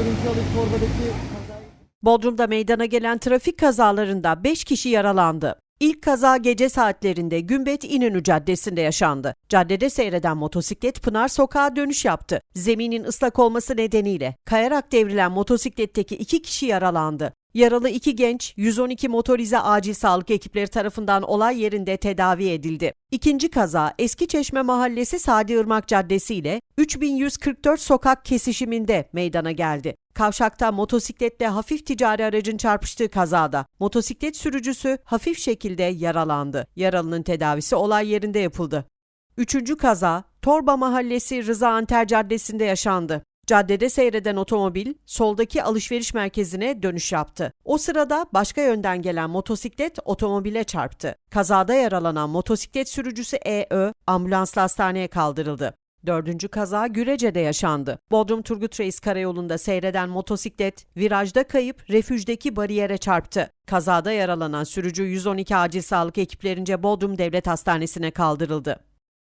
görüntü torbadaki. Bodrum'da meydana gelen trafik kazalarında 5 kişi yaralandı. İlk kaza gece saatlerinde Gümbet İnönü Caddesi'nde yaşandı. Caddede seyreden motosiklet Pınar Sokağa dönüş yaptı. Zeminin ıslak olması nedeniyle kayarak devrilen motosikletteki iki kişi yaralandı. Yaralı iki genç 112 motorize acil sağlık ekipleri tarafından olay yerinde tedavi edildi. İkinci kaza Eskiçeşme Mahallesi Sadi Irmak Caddesi ile 3144 sokak kesişiminde meydana geldi. Kavşakta motosikletle hafif ticari aracın çarpıştığı kazada motosiklet sürücüsü hafif şekilde yaralandı. Yaralının tedavisi olay yerinde yapıldı. Üçüncü kaza Torba Mahallesi Rıza Anter Caddesi'nde yaşandı. Caddede seyreden otomobil soldaki alışveriş merkezine dönüş yaptı. O sırada başka yönden gelen motosiklet otomobile çarptı. Kazada yaralanan motosiklet sürücüsü EÖ ambulansla hastaneye kaldırıldı. Dördüncü kaza Gürece'de yaşandı. Bodrum Turgut Reis Karayolu'nda seyreden motosiklet virajda kayıp refüjdeki bariyere çarptı. Kazada yaralanan sürücü 112 acil sağlık ekiplerince Bodrum Devlet Hastanesi'ne kaldırıldı.